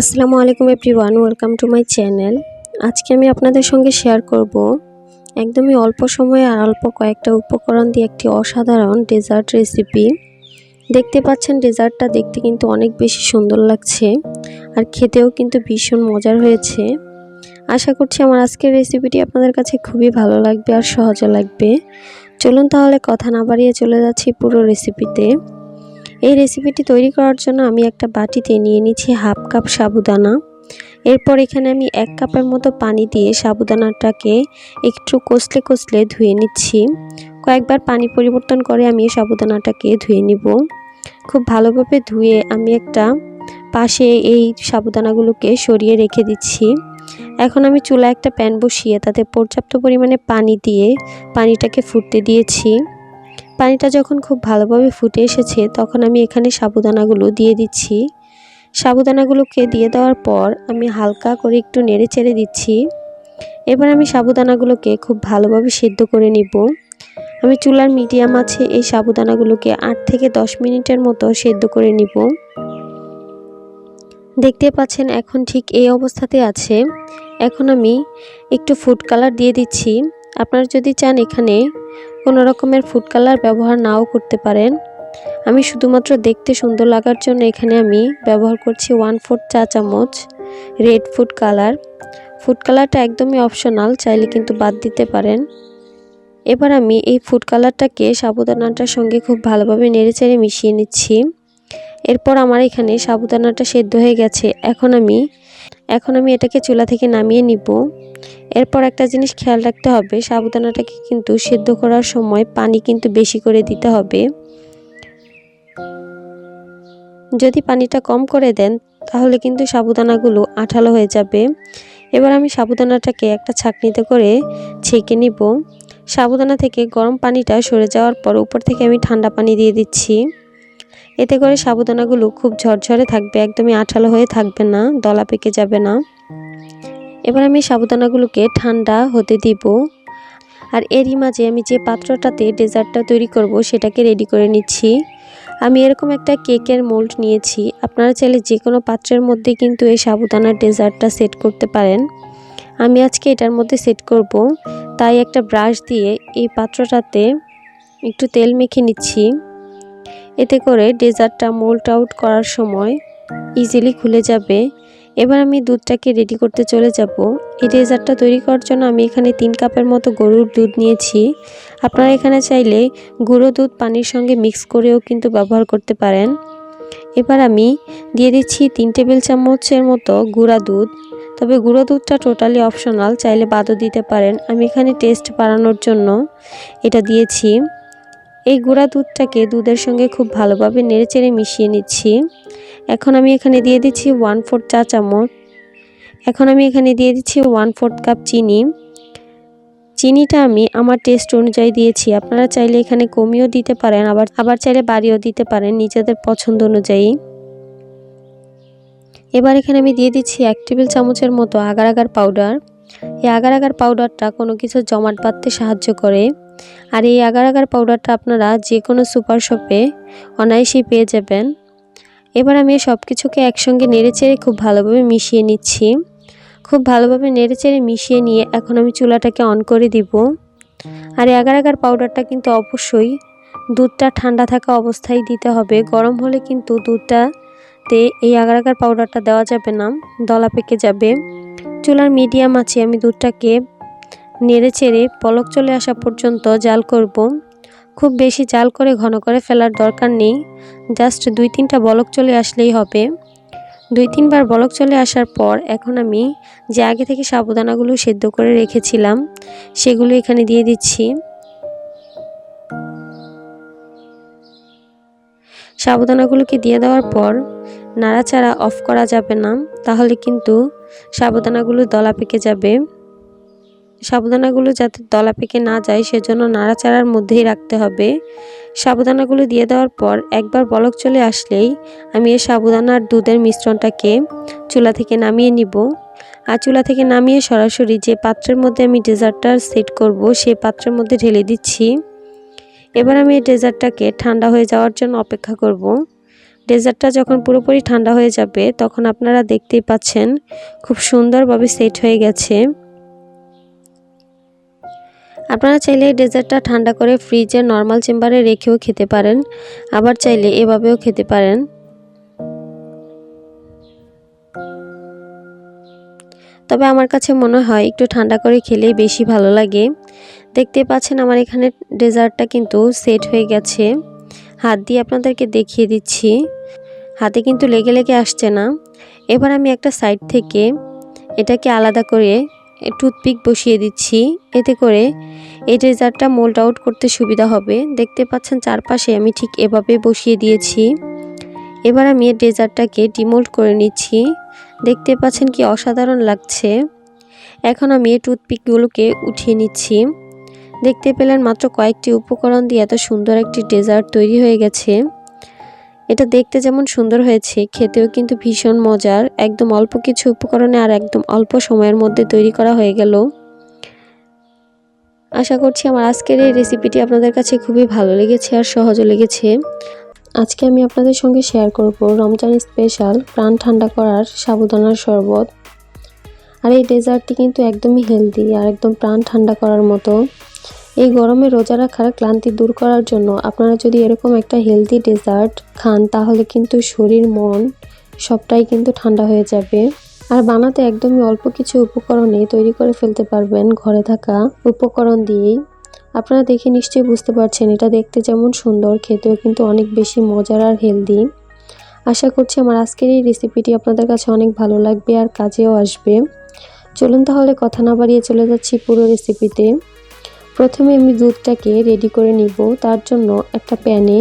আসসালামু আলাইকুম everyone, welcome to my channel. আজকে আমি আপনাদের সঙ্গে শেয়ার করব একদমই অল্প সময়ে আর অল্প কয়েকটা উপকরণ দিয়ে একটি অসাধারণ ডেজার্ট রেসিপি। দেখতে পাচ্ছেন ডেজার্টটা দেখতে কিন্তু অনেক বেশি সুন্দর লাগছে আর খেতেও কিন্তু ভীষণ মজার হয়েছে। আশা করছি আমার আজকের রেসিপিটি আপনাদের কাছে খুবই ভালো লাগবে আর সহজও লাগবে। চলুন তাহলে কথা না বাড়িয়ে চলে যাচ্ছি পুরো রেসিপিতে। এই রেসিপিটি তৈরি করার জন্য আমি একটা বাটিতে নিয়ে নিচ্ছি হাফ কাপ সাবুদানা। এরপর এখানে আমি এক কাপের মতো পানি দিয়ে সাবুদানাটাকে একটু কষলে কষলে ধুয়ে নিচ্ছি। কয়েকবার পানি পরিবর্তন করে আমি সাবুদানাটাকে ধুয়ে নিব। খুব ভালোভাবে ধুয়ে আমি একটা পাশে এই সাবুদানাগুলোকে সরিয়ে রেখে দিচ্ছি। এখন আমি চুলা একটা প্যান বসিয়ে তাতে পর্যাপ্ত পরিমাণে পানি দিয়ে পানিটাকে ফুটতে দিয়েছি। পানিটা যখন খুব ভালোভাবে ফুটে এসেছে, তখন আমি এখানে সাবুদানাগুলো দিয়ে দিচ্ছি। সাবুদানাগুলোকে দিয়ে দেওয়ার পর আমি হালকা করে একটু নেড়ে চেড়ে দিচ্ছি। এবার আমি সাবুদানাগুলোকে খুব ভালোভাবে সেদ্ধ করে নিব। আমি চুলার মিডিয়াম আছে, এই সাবুদানাগুলোকে আট থেকে দশ মিনিটের মতো সেদ্ধ করে নিব। দেখতে পাচ্ছেন, এখন ঠিক এই অবস্থাতে আছে। এখন আমি একটু ফুড কালার দিয়ে দিচ্ছি। আপনারা যদি চান এখানে কোনো রকমের ফুড কালার ব্যবহার নাও করতে পারেন। আমি শুধুমাত্র দেখতে সুন্দর লাগার জন্য এখানে আমি ব্যবহার করছি ওয়ান ফোর্থ চা চামচ রেড ফুড কালার ফুড কালারটা একদমই অপশনাল চাইলে কিন্তু বাদ দিতে পারেন। এবার আমি এই ফুড কালারটাকে সাবুদানাটার সঙ্গে খুব ভালোভাবে নেড়েচেড়ে মিশিয়ে নিচ্ছি। এরপর আমার এখানে সাবুদানাটা সেদ্ধ হয়ে গেছে। এখন আমি এখন আমি এটাকে চুলা থেকে নামিয়ে নিব। এরপর একটা জিনিস খেয়াল রাখতে হবে সাবুদানাটাকে কিন্তু সেদ্ধ করার সময় পানি কিন্তু বেশি করে দিতে হবে। যদি পানিটা কম করে দেন, তাহলে কিন্তু সাবুদানাগুলো আঠালো হয়ে যাবে। এবার আমি সাবুদানাটাকে একটা ছাকনিতে করে ছেঁকে নিব। সাবুদানা থেকে গরম পানিটা সরে যাওয়ার পর উপর থেকে আমি ঠান্ডা পানি দিয়ে দিচ্ছি। এতে করে সাবুদানাগুলো খুব ঝরঝরে থাকবে, একদমই আঠালো হয়ে থাকবে না, দলা পেকে যাবে না। এবার আমি সাবুদানাগুলোকে ঠান্ডা হতে দিব। আর এরই মাঝে আমি যে পাত্রটাতে ডেজার্টটা তৈরি করব, সেটাকে রেডি করে নিচ্ছি। আমি এরকম একটা কেকের মোল্ড নিয়েছি। আপনারা চাইলে যে কোনো পাত্রের মধ্যে কিন্তু এই সাবুদানার ডেজার্টটা সেট করতে পারেন। আমি আজকে এটার মধ্যে সেট করব। তাই একটা ব্রাশ দিয়ে এই পাত্রটাতে একটু তেল মেখে নিচ্ছি। এতে করে ডেজার্টটা মোল্ড আউট করার সময় ইজিলি খুলে যাবে। এবার আমি দুধটাকে রেডি করতে চলে যাব। এই ডেজার্টটা তৈরি করার জন্য আমি এখানে তিন কাপের মতো গরুর দুধ নিয়েছি। আপনারা এখানে চাইলে গুঁড়ো দুধ পানির সঙ্গে মিক্স করেও কিন্তু ব্যবহার করতে পারেন। এবার আমি দিয়ে দিচ্ছি তিন টেবিল চামচের মতো গুঁড়া দুধ। তবে গুঁড়ো দুধটা টোটালি অপশনাল চাইলে বাদও দিতে পারেন। আমি এখানে টেস্ট বাড়ানোর জন্য এটা দিয়েছি। এই গুঁড়া দুধটাকে দুধের সঙ্গে খুব ভালোভাবে নেড়েচেড়ে মিশিয়ে নিচ্ছি। এখন আমি এখানে দিয়ে দিচ্ছি ওয়ান ফোর্থ চা চামচ। এখন আমি এখানে দিয়ে দিচ্ছি ওয়ান ফোর্থ কাপ চিনি। চিনিটা আমি আমার টেস্ট অনুযায়ী দিয়েছি। আপনারা চাইলে এখানে কমিয়েও দিতে পারেন, আবার আবার চাইলে বাড়িয়েও দিতে পারেন নিজেদের পছন্দ অনুযায়ী। এবার এখানে আমি দিয়ে দিচ্ছি এক টেবিল চামচের মতো আগার আগার পাউডার এই আগার আগার পাউডারটা কোনো কিছু জমাট বাঁধতে সাহায্য করে। আর এই আগার আগার পাউডারটা আপনারা যে কোনো সুপার শপে অনায়াসেই পেয়ে যাবেন। এবার আমি সব কিছুকে একসঙ্গে নেড়েচেড়ে খুব ভালোভাবে মিশিয়ে নিচ্ছি। খুব ভালোভাবে নেড়েচেড়ে মিশিয়ে নিয়ে এখন আমি চুলাটাকে অন করে দিব। আর আগার আগার পাউডারটা কিন্তু অবশ্যই দুধটা ঠান্ডা থাকা অবস্থায় দিতে হবে। গরম হলে কিন্তু দুধটাতে এই আগার আগার পাউডারটা দেওয়া যাবে না, দলা পেকে যাবে। চুলার মিডিয়াম আছে, আমি দুধটাকে নেড়ে চেড়ে পলক চলে আসা পর্যন্ত জাল করব। খুব বেশি জাল করে ঘন করে ফেলার দরকার নেই। জাস্ট দুই তিনটা বলক চলে আসলেই হবে। দুই তিনবার বলক চলে আসার পর এখন আমি যে আগে থেকে সাবুদানাগুলো সেদ্ধ করে রেখেছিলাম, সেগুলো এখানে দিয়ে দিচ্ছি। সাবুদানাগুলোকে দিয়ে দেওয়ার পর নাড়াচাড়া অফ করা যাবে না, তাহলে কিন্তু সাবুদানাগুলো দলা পেকে যাবে। সাবুদানাগুলো যাতে দলা পেকে না যায়, সেজন্য নাড়াচাড়ার মধ্যেই রাখতে হবে। সাবুদানাগুলো দিয়ে দেওয়ার পর একবার বলক চলে আসলেই আমি এই সাবুদানার দুধের মিশ্রণটাকে চুলা থেকে নামিয়ে নিব। আর চুলা থেকে নামিয়ে সরাসরি যে পাত্রের মধ্যে আমি ডেজার্টটা সেট করব সেই পাত্রের মধ্যে ঢেলে দিচ্ছি। এবার আমি এই ডেজার্টটাকে ঠান্ডা হয়ে যাওয়ার জন্য অপেক্ষা করব। ডেজার্টটা যখন পুরোপুরি ঠান্ডা হয়ে যাবে, তখন আপনারা দেখতেই পাচ্ছেন খুব সুন্দরভাবে সেট হয়ে গেছে। আপনারা চাইলে ডেজার্টটা ঠান্ডা করে ফ্রিজে নর্মাল চেম্বারে রেখেও খেতে পারেন, আবার চাইলে এভাবেও খেতে পারেন। তবে আমার কাছে মনে হয় একটু ঠান্ডা করে খেলেই বেশি ভালো লাগে। দেখতে পাচ্ছেন আমার এখানে ডেজার্টটা কিন্তু সেট হয়ে গেছে। হাত দিয়ে আপনাদেরকে দেখিয়ে দিচ্ছি। হাতে কিন্তু লেগে লেগে আসছে না। এবার আমি একটা সাইড থেকে এটাকে আলাদা করে টুথপিক বসিয়ে দিচ্ছি। এতে করে এই ডেজার্টটা মোল্ড আউট করতে সুবিধা হবে। দেখতে পাচ্ছেন চারপাশে আমি ঠিক এভাবে বসিয়ে দিয়েছি। এবার আমি এই ডেজার্টটাকে ডিমোল্ড করে নিচ্ছি। দেখতে পাচ্ছেন কি অসাধারণ লাগছে। এখন আমি এই টুথপিকগুলোকে উঠিয়ে নিচ্ছি। দেখতে পেলেন মাত্র কয়েকটি উপকরণ দিয়ে এত সুন্দর একটি ডেজার্ট তৈরি হয়ে গেছে। এটা দেখতে যেমন সুন্দর হয়েছে, খেতেও কিন্তু ভীষণ মজার। একদম অল্প কিছু উপকরণে আর একদম অল্প সময়ের মধ্যে তৈরি করা হয়ে গেল। আশা করছি আমার আজকের এই রেসিপিটি আপনাদের কাছে খুবই ভালো লেগেছে আর সহজও লেগেছে। আজকে আমি আপনাদের সঙ্গে শেয়ার করব রমজান স্পেশাল প্রাণ ঠান্ডা করার সাবুদানার শরবত। আর এই ডেজার্টটি কিন্তু একদমই হেলদি আর একদম প্রাণ ঠান্ডা করার মতো। এই গরমে রোজা রাখার ক্লান্তি দূর করার জন্য আপনারা যদি এরকম একটা হেলদি ডেজার্ট খান, তাহলে কিন্তু শরীর, মন সবটাই কিন্তু ঠান্ডা হয়ে যাবে। আর বানাতে একদমই অল্প কিছু উপকরণে তৈরি করে ফেলতে পারবেন ঘরে থাকা উপকরণ দিয়েই। আপনারা দেখে নিশ্চয়ই বুঝতে পারছেন, এটা দেখতে যেমন সুন্দর, খেতেও কিন্তু অনেক বেশি মজার আর হেলদি আশা করছি আমার আজকের এই রেসিপিটি আপনাদের কাছে অনেক ভালো লাগবে আর কাজেও আসবে। চলুন তাহলে কথা না বাড়িয়ে চলে যাচ্ছি পুরো রেসিপিতে প্রথমে আমি দুধটাকে রেডি করে নিব। তার জন্য একটা প্যানে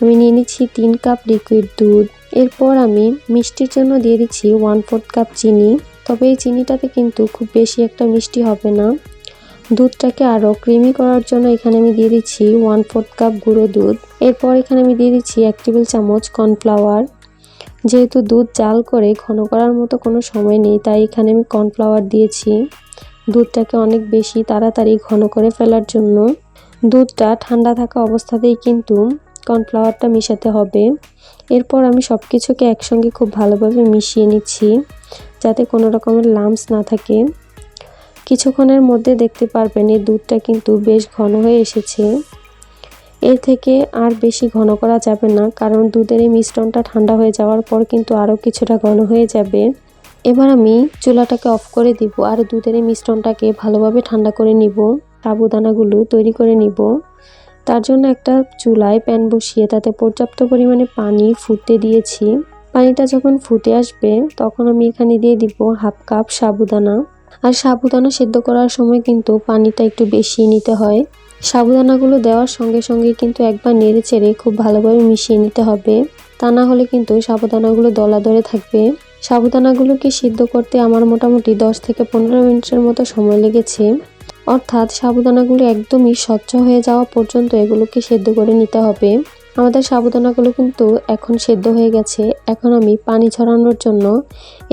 আমি নিয়ে নিচ্ছি তিন কাপ লিকুইড দুধ। এরপর আমি মিষ্টির জন্য দিয়ে দিচ্ছি ওয়ান ফোর্থ কাপ চিনি। তবে এই চিনিটাতে কিন্তু খুব বেশি একটা মিষ্টি হবে না। দুধটাকে আরও ক্রিমি করার জন্য এখানে আমি দিয়ে দিচ্ছি ওয়ান ফোর্থ কাপ গুঁড়ো দুধ। এরপর এখানে আমি দিয়ে দিচ্ছি এক টেবিল চামচ কর্নফ্লাওয়ার যেহেতু দুধ জাল করে ঘন করার মতো কোনো সময় নেই, তাই এখানে আমি কর্নফ্লাওয়ার দিয়েছি। দুধটাকে অনেক বেশি তাড়াতাড়ি ঘন করে ফেলার জন্য। দুধটা ঠান্ডা থাকা অবস্থাতেই কিন্তু কর্নফ্লাওয়ারটা মিশাতে হবে। এরপর আমি সব কিছুকে একসঙ্গে খুব ভালোভাবে মিশিয়ে নিচ্ছি, যাতে কোনো রকমের লামস না থাকে। কিছুক্ষণের মধ্যে দেখতে পারবেন এই দুধটা কিন্তু বেশ ঘন হয়ে এসেছে। এর থেকে আর বেশি ঘন করা যাবে না, কারণ দুধের এই মিশ্রণটা ঠান্ডা হয়ে যাওয়ার পর কিন্তু আরও কিছুটা ঘন হয়ে যাবে। এবার আমি চুলাটাকে অফ করে দিব আর দুধের এই মিশ্রণটাকে ভালোভাবে ঠান্ডা করে নিব সাবুদানাগুলো তৈরি করে নিব। তার জন্য একটা চুলায় প্যান বসিয়ে তাতে পর্যাপ্ত পরিমাণে পানি ফুটতে দিয়েছি। পানিটা যখন ফুটে আসবে, তখন আমি এখানে দিয়ে দিব হাফ কাপ সাবুদানা। আর সাবুদানা সেদ্ধ করার সময় কিন্তু পানিটা একটু বেশি নিতে হয়। সাবুদানাগুলো দেওয়ার সঙ্গে সঙ্গে কিন্তু একবার নেড়ে চেড়ে খুব ভালোভাবে মিশিয়ে নিতে হবে। তা না হলে কিন্তু সাবুদানাগুলো দলা ধরে থাকবে। সাবুদানাগুলোকে সিদ্ধ করতে আমার মোটামুটি দশ থেকে পনেরো মিনিটের মতো সময় লেগেছে। অর্থাৎ সাবুদানাগুলো একদমই স্বচ্ছ হয়ে যাওয়া পর্যন্ত এগুলোকে সেদ্ধ করে নিতে হবে। আমাদের সাবুদানাগুলো কিন্তু এখন সেদ্ধ হয়ে গেছে। এখন আমি পানি ছড়ানোর জন্য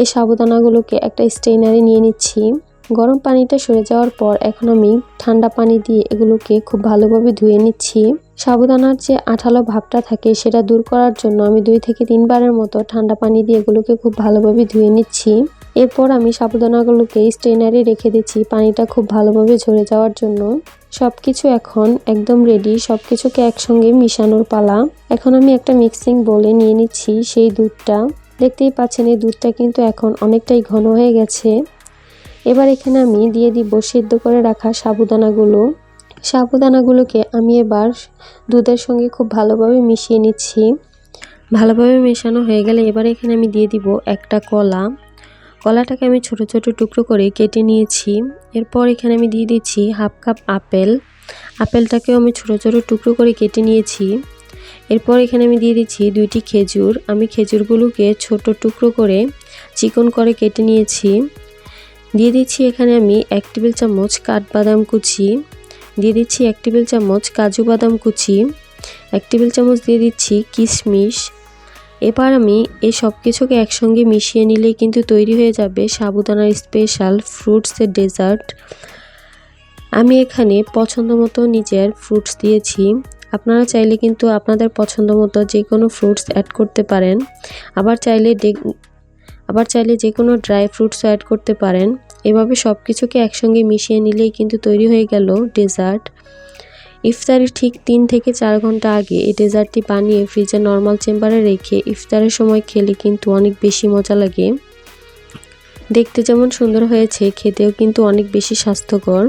এই সাবুদানাগুলোকে একটা স্টেইনারে নিয়ে নিচ্ছি। গরম পানিটা সরে যাওয়ার পর এখন আমি ঠান্ডা পানি দিয়ে এগুলোকে খুব ভালোভাবে ধুয়ে নিচ্ছি। সাবুদানার যে আঠালো ভাবটা থাকে সেটা দূর করার জন্য আমি দুই থেকে তিনবারের মতো ঠান্ডা পানি দিয়ে এগুলোকে খুব ভালোভাবে ধুয়ে নিচ্ছি। এরপর আমি সাবুদানাগুলোকে স্টেনারে রেখে দিচ্ছি পানিটা খুব ভালোভাবে ঝরে যাওয়ার জন্য। সব কিছু এখন একদম রেডি সব কিছুকে একসঙ্গে মিশানোর পালা। এখন আমি একটা মিক্সিং বলে নিয়ে নিচ্ছি সেই দুধটা। দেখতেই পাচ্ছেন এই দুধটা কিন্তু এখন অনেকটাই ঘন হয়ে গেছে। এবার এখানে আমি দিয়ে দিব সেদ্ধ করে রাখা সাবুদানাগুলো। সাবুদানাগুলোকে আমি এবার দুধের সঙ্গে খুব ভালোভাবে মিশিয়ে নিচ্ছি। ভালোভাবে মেশানো হয়ে গেলে এবার এখানে আমি দিয়ে দিব একটা কলা। কলাটাকে আমি ছোট ছোট টুকরো করে কেটে নিয়েছি। এরপর এখানে আমি দিয়ে দিচ্ছি হাফ কাপ আপেল। আপেলটাকেও আমি ছোট ছোট টুকরো করে কেটে নিয়েছি। এরপর এখানে আমি দিয়ে দিচ্ছি দুইটি খেজুর। আমি খেজুরগুলোকে ছোট টুকরো করে চিকন করে কেটে নিয়েছি। দিয়ে দিচ্ছি এখানে আমি এক টেবিল চামচ কাঠবাদাম কুচি। দিয়ে দিচ্ছি এক টেবিল চামচ কাজু বাদাম কুচি। এক টেবিল চামচ দিয়ে দিচ্ছি কিশমিশ। এবার আমি এই সব কিছুকে একসঙ্গে মিশিয়ে নিলেই কিন্তু তৈরি হয়ে যাবে সাবুদানার স্পেশাল ফ্রুটসের ডেজার্ট। আমি এখানে পছন্দ মতো নিজের ফ্রুটস দিয়েছি। আপনারা চাইলে কিন্তু আপনাদের পছন্দ মতো যে কোনো ফ্রুটস অ্যাড করতে পারেন। আবার চাইলে আবার চাইলে যে কোনো ড্রাই ফ্রুটসও অ্যাড করতে পারেন। এভাবে সব কিছুকে একসঙ্গে মিশিয়ে নিলেই কিন্তু তৈরি হয়ে গেল ডেজার্ট। ইফতারের ঠিক তিন থেকে চার ঘণ্টা আগে এই ডেজার্টটি বানিয়ে ফ্রিজে নর্মাল চেম্বারে রেখে ইফতারের সময় খেলে কিন্তু অনেক বেশি মজা লাগে। দেখতে যেমন সুন্দর হয়েছে, খেতেও কিন্তু অনেক বেশি স্বাস্থ্যকর।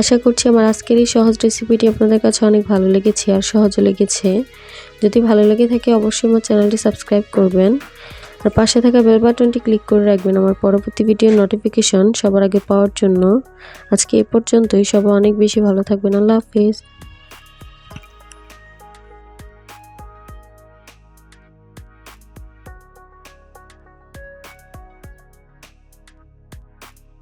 আশা করছি আমার আজকের এই সহজ রেসিপিটি আপনাদের কাছে অনেক ভালো লেগেছে আর সহজও লেগেছে। যদি ভালো লেগে থাকে অবশ্যই আমার চ্যানেলটি সাবস্ক্রাইব করবেন। আর পাশে থাকা বেল বাটনটি ক্লিক করে রাখবেন। আমার পরবর্তী ভিডিওর নোটিফিকেশন সবার আগে পাওয়ার জন্য। আজকে এ পর্যন্তই। সবাই অনেক বেশি ভালো থাকবেন। আল্লাহ হাফিজ।